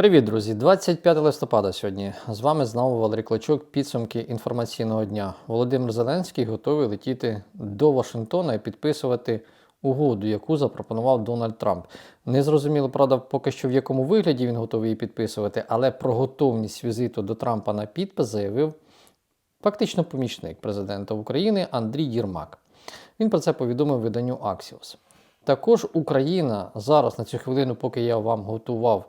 Привіт, друзі! 25 листопада сьогодні. З вами знову Валерій Клочок. Підсумки інформаційного дня. Володимир Зеленський готовий летіти до Вашингтона і підписувати угоду, яку запропонував Дональд Трамп. Не зрозуміло, правда, поки що в якому вигляді він готовий її підписувати, але про готовність візиту до Трампа на підпис заявив фактично помічник президента України Андрій Єрмак. Він про це повідомив виданню Axios. Також Україна зараз на цю хвилину, поки я вам готував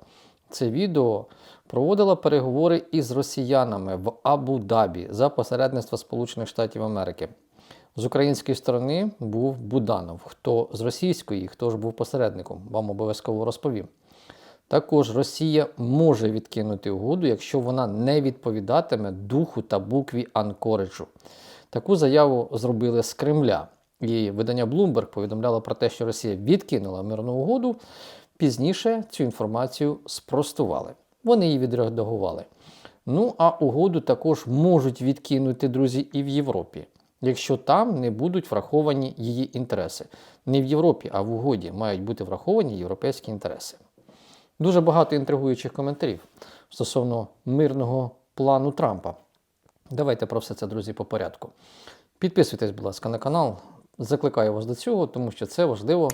це відео, проводила переговори із росіянами в Абу-Дабі за посередництва Сполучених Штатів Америки. З української сторони був Буданов. Хто з російської, хто ж був посередником, вам обов'язково розповім. Також Росія може відкинути угоду, якщо вона не відповідатиме духу та букві Анкориджу. Таку заяву зробили з Кремля. І видання Bloomberg повідомляло про те, що Росія відкинула мирну угоду. Пізніше цю інформацію спростували. Вони її відредагували. Ну а угоду також можуть відкинути друзі і в Європі, якщо там не будуть враховані її інтереси. Не в Європі, а в угоді мають бути враховані європейські інтереси. Дуже багато інтригуючих коментарів стосовно мирного плану Трампа. Давайте про все це, друзі, по порядку. Підписуйтесь, будь ласка, на канал. Закликаю вас до цього, тому що це важливо,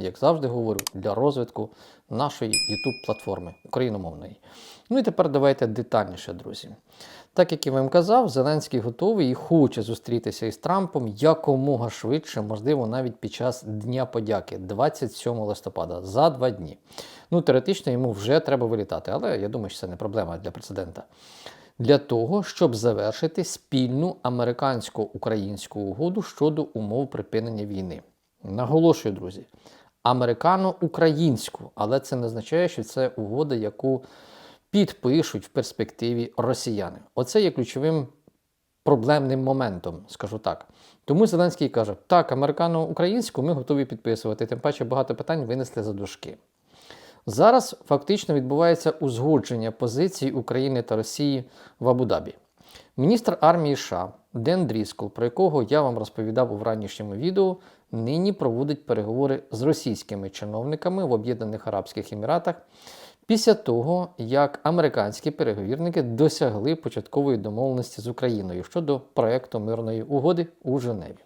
як завжди говорю, для розвитку нашої youtube платформи україномовної. Ну і тепер давайте детальніше, друзі. Так як я вам казав, Зеленський готовий і хоче зустрітися із Трампом якомога швидше, можливо, навіть під час Дня подяки, 27 листопада, за два дні. Ну, теоретично йому вже треба вилітати, але я думаю, що це не проблема для президента. Для того, щоб завершити спільну американсько-українську угоду щодо умов припинення війни. Наголошую, друзі, американо-українську, але це не означає, що це угода, яку підпишуть в перспективі росіяни. Оце є ключовим проблемним моментом, скажу так. Тому Зеленський каже: так, американо-українську ми готові підписувати, тим паче багато питань винесли за дужки. Зараз фактично відбувається узгодження позицій України та Росії в Абу-Дабі. Міністр армії США Ден Дріскол, про якого я вам розповідав у ранішньому відео, нині проводить переговори з російськими чиновниками в Об'єднаних Арабських Еміратах після того, як американські переговірники досягли початкової домовленості з Україною щодо проекту мирної угоди у Женеві.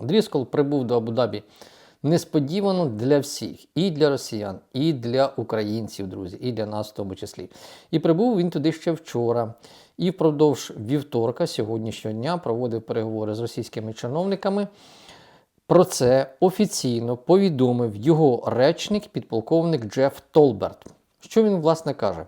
Дріскол прибув до Абу-Дабі несподівано для всіх, і для росіян, і для українців, друзі, і для нас в тому числі. І прибув він туди ще вчора. І впродовж вівторка, сьогоднішнього дня, проводив переговори з російськими чиновниками. Про це офіційно повідомив його речник, підполковник Джеф Толберт. Що він, власне, каже?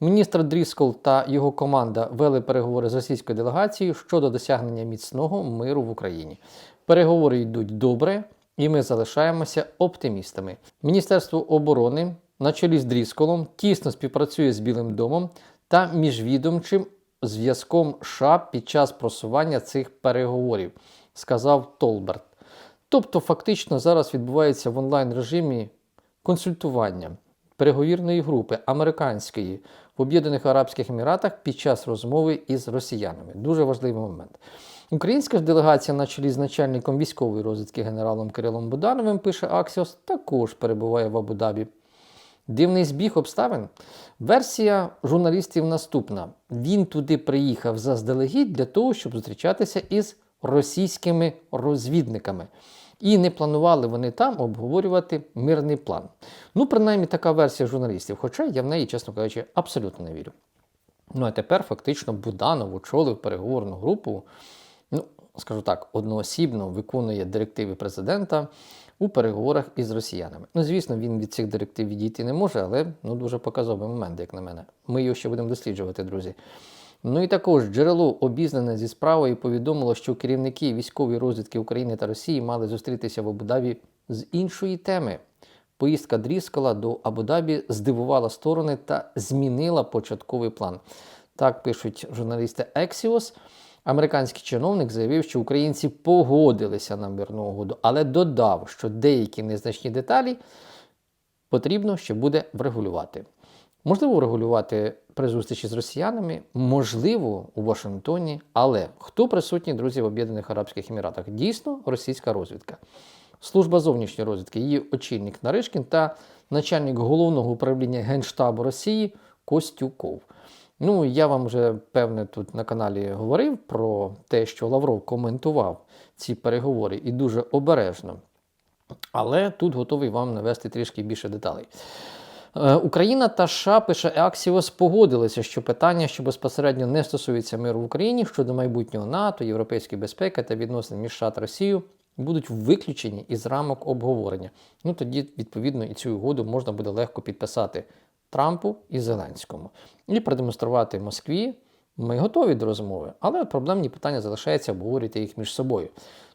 Міністр Дріскол та його команда вели переговори з російською делегацією щодо досягнення міцного миру в Україні. Переговори йдуть добре, і ми залишаємося оптимістами. Міністерство оборони на чолі з Дрісколом тісно співпрацює з Білим домом та міжвідомчим зв'язком США під час просування цих переговорів, сказав Толберт. Тобто, фактично, зараз відбувається в онлайн режимі консультування переговірної групи американської в Об'єднаних Арабських Еміратах під час розмови із росіянами. Дуже важливий момент. Українська ж делегація на чолі з начальником військової розвідки генералом Кирилом Будановим, пише Аксіос, також перебуває в Абу-Дабі. Дивний збіг обставин. Версія журналістів наступна: він туди приїхав заздалегідь для того, щоб зустрічатися із російськими розвідниками. І не планували вони там обговорювати мирний план. Ну, принаймні, така версія журналістів, хоча я в неї, чесно кажучи, абсолютно не вірю. Ну а тепер фактично Буданов очолив переговорну групу, ну, скажу так, одноосібно виконує директиви президента у переговорах із росіянами. Ну, звісно, він від цих директив відійти не може, але ну, дуже показовий момент, як на мене. Ми його ще будемо досліджувати, друзі. Ну і також джерело обізнане зі справою повідомило, що керівники військової розвідки України та Росії мали зустрітися в Абу-Дабі з іншої теми. Поїздка Дріскола до Абу-Дабі здивувала сторони та змінила початковий план. Так пишуть журналісти Ексіос. Американський чиновник заявив, що українці погодилися на мирну угоду, але додав, що деякі незначні деталі потрібно ще буде врегулювати. Можливо, врегулювати при зустрічі з росіянами, можливо, у Вашингтоні, але хто присутній, друзі, в Об'єднаних Арабських Еміратах? Дійсно, російська розвідка. Служба зовнішньої розвідки, її очільник Наришкін та начальник головного управління Генштабу Росії Костюков. Ну, я вам вже певне тут на каналі говорив про те, що Лавров коментував ці переговори і дуже обережно. Але тут готовий вам навести трішки більше деталей. Е, Україна та США, пише Аксіос, погодилися, що питання, що безпосередньо не стосується миру в Україні щодо майбутнього НАТО, європейської безпеки та відносин між США та Росією, будуть виключені із рамок обговорення. Ну тоді, відповідно, і цю угоду можна буде легко підписати Трампу і Зеленському і продемонструвати Москві. Ми готові до розмови, але проблемні питання залишається обговорювати їх між собою.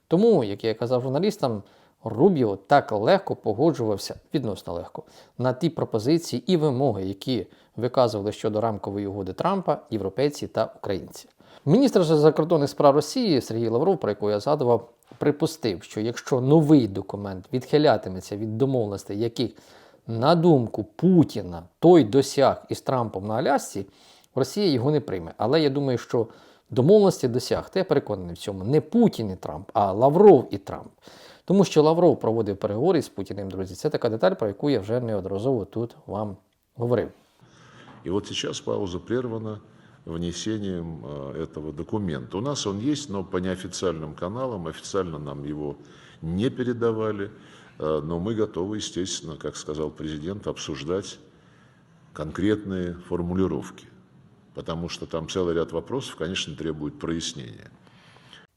Тому, як я казав журналістам, Рубіо так легко погоджувався, відносно легко, на ті пропозиції і вимоги, які виказували щодо рамкової угоди Трампа, європейці та українці. Міністр закордонних справ Росії Сергій Лавров, про якого я згадував, припустив, що якщо новий документ відхилятиметься від домовленостей, яких, на думку Путіна, той досяг із Трампом на Алясці, Росія його не прийме. Але я думаю, що домовленості досягти, я переконаний в цьому, не Путін і Трамп, а Лавров і Трамп. Тому що Лавров проводив переговори з Путіним, друзі. Це така деталь, про яку я вже неодноразово тут вам говорив. И вот сейчас пауза прервана внесением э, этого документа. У нас он есть, но по неофициальным каналам, официально нам его не передавали, Э, но мы готовы, естественно, как сказал президент, обсуждать конкретные формулировки, потому что там целый ряд вопросов, конечно, требует прояснения.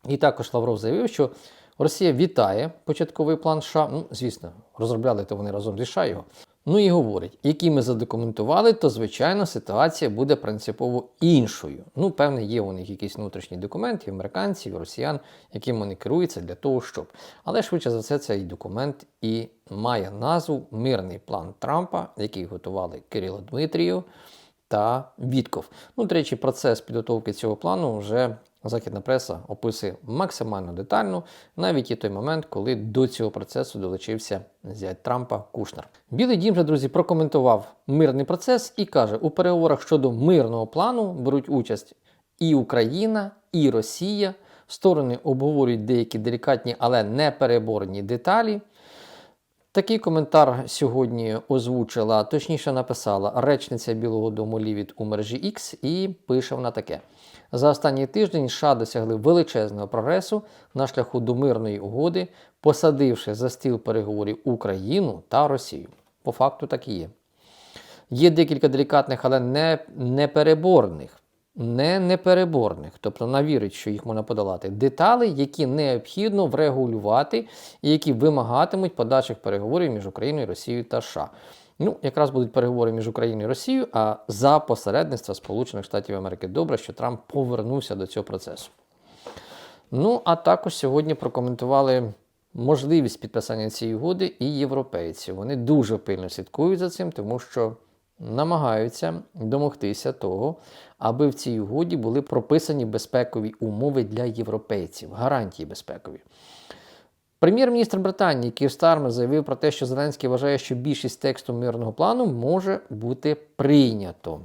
І також Лавров заявив, що Росія вітає початковий план США. Ну, звісно, розробляли то вони разом зі США його. Ну і говорить, які ми задокументували, то звичайно ситуація буде принципово іншою. Ну, певне, є у них якийсь внутрішній документ, і американців, і росіян, яким вони керуються для того, щоб. Але швидше за все, цей документ і має назву Мирний план Трампа, який готували Кирило Дмитрієв та Вітков. Ну, до речі, процес підготовки цього плану вже західна преса описує максимально детально, навіть і той момент, коли до цього процесу долучився зять Трампа Кушнер. Білий дім же, друзі, прокоментував мирний процес і каже: у переговорах щодо мирного плану беруть участь і Україна, і Росія. Сторони обговорюють деякі делікатні, але непереборні деталі. Такий коментар сьогодні озвучила, точніше написала речниця Білого Дому Лівіт у мережі X і пише вона таке: за останній тиждень США досягли величезного прогресу на шляху до мирної угоди, посадивши за стіл переговорів Україну та Росію. По факту так і є. Є декілька делікатних, але не непереборних. Не непереборних, тобто навірить, що їх можна подолати. Деталі, які необхідно врегулювати і які вимагатимуть подальших переговорів між Україною, Росією та США. Ну, якраз будуть переговори між Україною і Росією, а за посередництва Сполучених Штатів Америки. Добре, що Трамп повернувся до цього процесу. Ну, а також сьогодні прокоментували можливість підписання цієї угоди і європейці. Вони дуже пильно слідкують за цим, тому що намагаються домогтися того, аби в цій угоді були прописані безпекові умови для європейців, гарантії безпекові. Прем'єр-міністр Британії Кір Стармер заявив про те, що Зеленський вважає, що більшість тексту мирного плану може бути прийнято.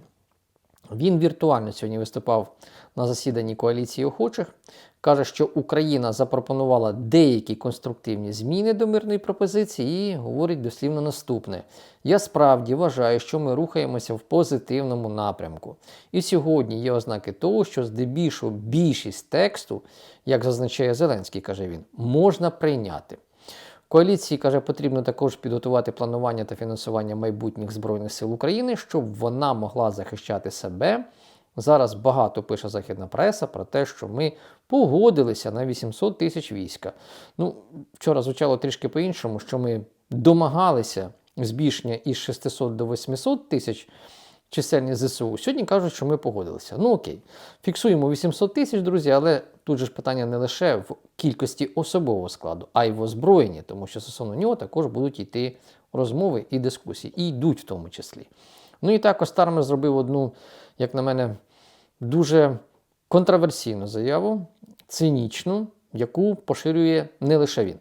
Він віртуально сьогодні виступав на засіданні коаліції охочих. Каже, що Україна запропонувала деякі конструктивні зміни до мирної пропозиції і говорить дослівно наступне: я справді вважаю, що ми рухаємося в позитивному напрямку. І сьогодні є ознаки того, що здебільшого більшість тексту, як зазначає Зеленський, каже він, можна прийняти. Коаліції каже, потрібно також підготувати планування та фінансування майбутніх збройних сил України, щоб вона могла захищати себе. Зараз багато пише західна преса про те, що ми погодилися на 800 тисяч війська. Ну, вчора звучало трішки по-іншому, що ми домагалися збільшення із 600 до 800 тисяч чисельність ЗСУ. Сьогодні кажуть, що ми погодилися. Ну окей, фіксуємо 800 тисяч, друзі, але тут же ж питання не лише в кількості особового складу, а й в озброєнні, тому що стосовно нього також будуть йти розмови і дискусії, і йдуть в тому числі. Ну і також Стармер зробив одну, як на мене, дуже контроверсійну заяву, цинічну, яку поширює не лише він.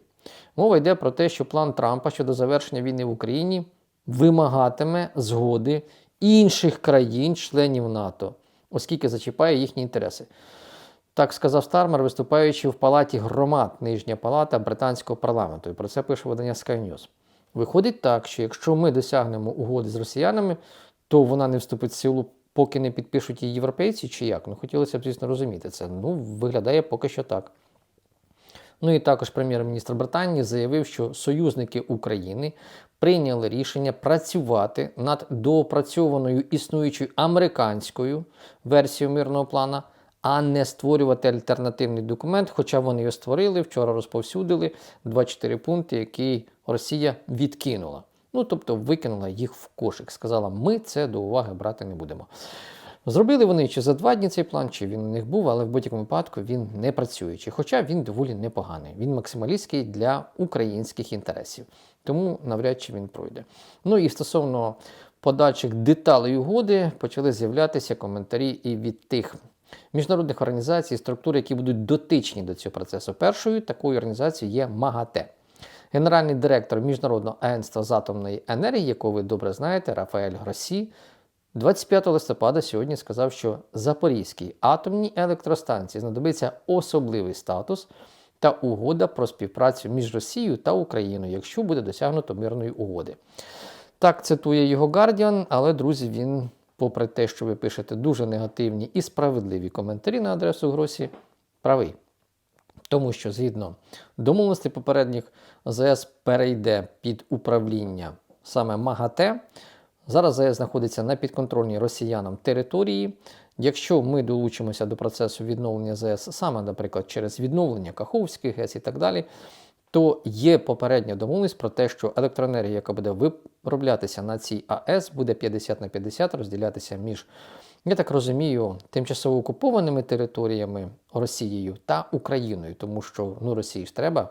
Мова йде про те, що план Трампа щодо завершення війни в Україні вимагатиме згоди інших країн-членів НАТО, оскільки зачіпає їхні інтереси. Так сказав Стармер, виступаючи в палаті громад, нижня палата британського парламенту. І про це пише видання Sky News. Виходить так, що якщо ми досягнемо угоди з росіянами, то вона не вступить в силу, поки не підпишуть її європейці, чи як? Ну, хотілося б, звісно, розуміти це. Ну, виглядає поки що так. Ну і також прем'єр-міністр Британії заявив, що союзники України прийняли рішення працювати над доопрацьованою існуючою американською версією мирного плана, а не створювати альтернативний документ, хоча вони його створили, вчора розповсюдили 24 пункти, які Росія відкинула. Ну, тобто викинула їх в кошик. Сказала, ми це до уваги брати не будемо. Зробили вони чи за два дні цей план, чи він у них був, але в будь-якому випадку він не працюючий. Хоча він доволі непоганий. Він максималістський для українських інтересів. Тому навряд чи він пройде. Ну і стосовно подальших деталей угоди почали з'являтися коментарі і від тих міжнародних організацій, структур, які будуть дотичні до цього процесу. Першою такою організацією є МАГАТЕ. Генеральний директор Міжнародного агентства з атомної енергії, якого ви добре знаєте, Рафаель Гросі, 25 листопада сьогодні сказав, що Запорізькій атомній електростанції знадобиться особливий статус та угода про співпрацю між Росією та Україною, якщо буде досягнуто мирної угоди. Так цитує його Guardian, але, друзі, він, попри те, що ви пишете дуже негативні і справедливі коментарі на адресу Гросі, правий. Тому що згідно домовленостей попередніх ЗС перейде під управління саме МАГАТЕ. Зараз ЗАЕС знаходиться на підконтрольній росіянам території. Якщо ми долучимося до процесу відновлення ЗАЕС, саме, наприклад, через відновлення Каховських ГЕС і так далі, то є попередня домовленість про те, що електроенергія, яка буде вироблятися на цій АЕС, буде 50 на 50 розділятися між, я так розумію, тимчасово окупованими територіями Росією та Україною, тому що ну, Росії ж треба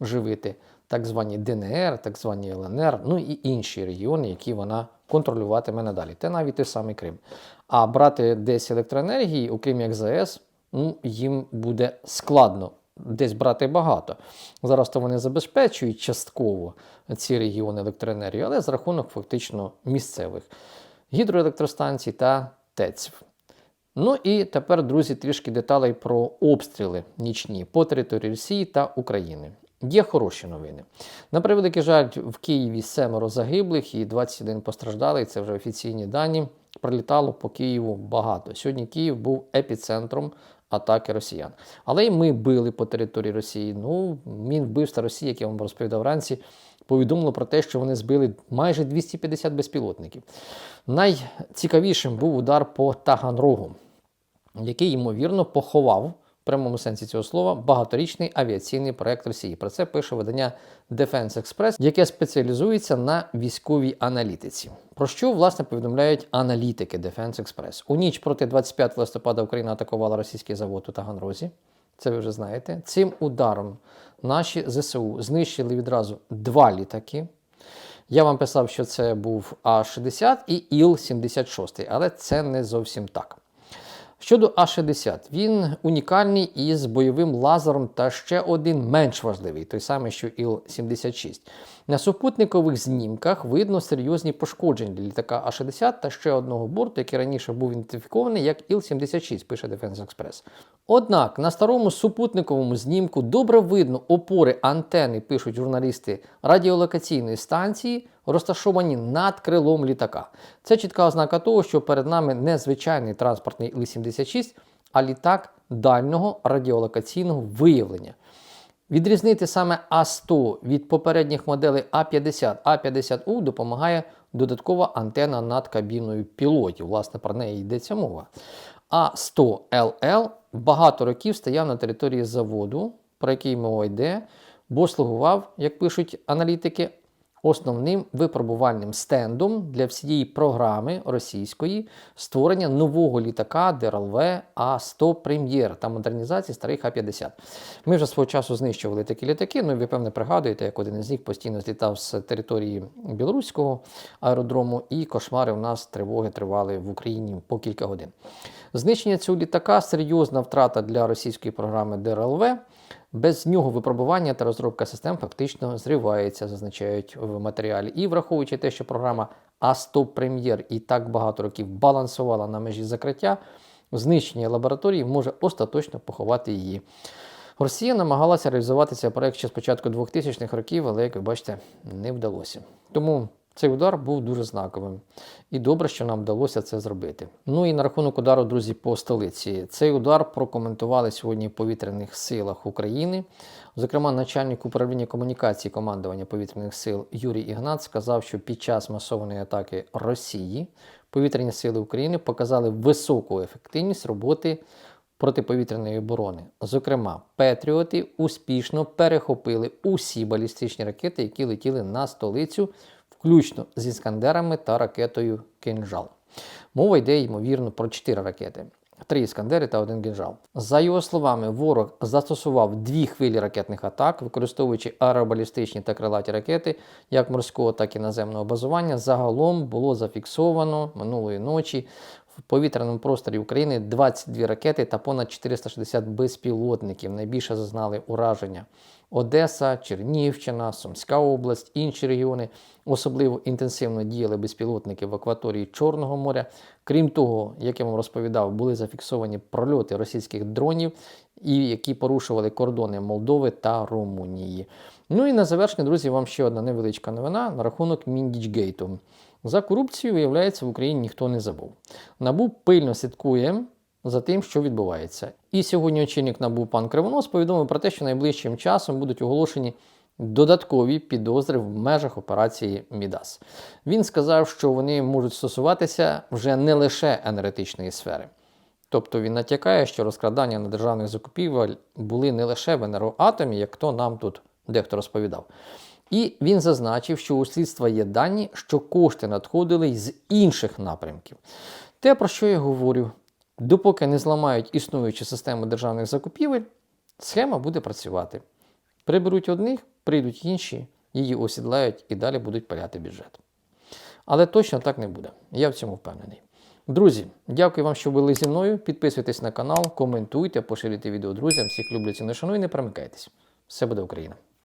живити так звані ДНР, так звані ЛНР, ну і інші регіони, які вона контролюватиме надалі. Та навіть той самий Крим. А брати десь електроенергії, окрім як ЗАЕС, ну, їм буде складно. Десь брати багато. Зараз то вони забезпечують частково ці регіони електроенергію, але за рахунок фактично місцевих гідроелектростанцій та ТЕЦів. Ну і тепер, друзі, трішки деталей про обстріли нічні по території Росії та України. Є хороші новини. На превеликий жаль, в Києві семеро загиблих і 21 постраждалий. Це вже офіційні дані. Прилітало по Києву багато. Сьогодні Київ був епіцентром атаки росіян. Але й ми били по території Росії. Ну, Мінвбивства Росії, як я вам розповідав вранці, повідомило про те, що вони збили майже 250 безпілотників. Найцікавішим був удар по Таганрогу, який, ймовірно, поховав прямому сенсі цього слова багаторічний авіаційний проект Росії. Про це пише видання Defense Express, яке спеціалізується на військовій аналітиці. Про що власне повідомляють аналітики Defense Express? У ніч проти 25 листопада Україна атакувала російський завод у Таганрозі. Це ви вже знаєте. Цим ударом наші ЗСУ знищили відразу два літаки. Я вам писав, що це був А-60 і Іл-76, але це не зовсім так. Щодо А-60, він унікальний із бойовим лазером та ще один менш важливий, той самий, що Іл-76. На супутникових знімках видно серйозні пошкодження для літака А-60 та ще одного борту, який раніше був ідентифікований як Іл-76, пише Defense Express. Однак на старому супутниковому знімку добре видно опори антени, пишуть журналісти радіолокаційної станції, розташовані над крилом літака. Це чітка ознака того, що перед нами не звичайний транспортний Іл-76, а літак дальнього радіолокаційного виявлення. Відрізнити саме А100 від попередніх моделей А50, А50У допомагає додаткова антена над кабіною пілотів. Власне, про неї йдеться мова. А100ЛЛ багато років стояв на території заводу, про який мова йде, бо слугував, як пишуть аналітики, основним випробувальним стендом для всієї програми російської створення нового літака ДРЛВ А100 Прем'єр та модернізації старих А50. Ми вже свого часу знищували такі літаки. Ну ви певне пригадуєте, як один із них постійно злітав з території білоруського аеродрому, і кошмари у нас тривоги тривали в Україні по кілька годин. Знищення цього літака серйозна втрата для російської програми ДРЛВ. Без нього випробування та розробка систем фактично зривається, зазначають в матеріалі. І враховуючи те, що програма А100 Прем'єр і так багато років балансувала на межі закриття, знищення лабораторії може остаточно поховати її. Росія намагалася реалізувати цей проект ще з початку 2000-х років, але, як ви бачите, не вдалося. Тому цей удар був дуже знаковим. І добре, що нам вдалося це зробити. Ну і на рахунок удару, друзі, по столиці. Цей удар прокоментували сьогодні в повітряних силах України. Зокрема, начальник управління комунікації командування повітряних сил Юрій Ігнат сказав, що під час масованої атаки Росії повітряні сили України показали високу ефективність роботи протиповітряної оборони. Зокрема, Петріоти успішно перехопили усі балістичні ракети, які летіли на столицю, включно з іскандерами та ракетою Кинжал. Мова йде, ймовірно, про чотири ракети. Три іскандери та один кинжал. За його словами, ворог застосував дві хвилі ракетних атак, використовуючи аеробалістичні та крилаті ракети, як морського, так і наземного базування. Загалом було зафіксовано минулої ночі в повітряному просторі України 22 ракети та понад 460 безпілотників. Найбільше зазнали ураження Одеса, Чернігівщина, Сумська область, інші регіони. Особливо інтенсивно діяли безпілотники в акваторії Чорного моря. Крім того, як я вам розповідав, були зафіксовані прольоти російських дронів, які порушували кордони Молдови та Румунії. Ну і на завершення, друзі, вам ще одна невеличка новина на рахунок Міндічгейту. За корупцію, виявляється, в Україні ніхто не забув. Набу пильно слідкує за тим, що відбувається. І сьогодні очільник НАБУ пан Кривонос повідомив про те, що найближчим часом будуть оголошені додаткові підозри в межах операції Мідас. Він сказав, що вони можуть стосуватися вже не лише енергетичної сфери. Тобто він натякає, що розкрадання на державних закупівель були не лише в енергоатомі, як то нам тут дехто розповідав. І він зазначив, що у слідства є дані, що кошти надходили з інших напрямків. Те, про що я говорю, допоки не зламають існуючу систему державних закупівель, схема буде працювати. Приберуть одних, прийдуть інші, її осідлають і далі будуть паляти бюджет. Але точно так не буде. Я в цьому впевнений. Друзі, дякую вам, що були зі мною. Підписуйтесь на канал, коментуйте, поширюйте відео друзям. Всіх люблю, ціную, шаную і не перемикайтесь. Все буде Україна!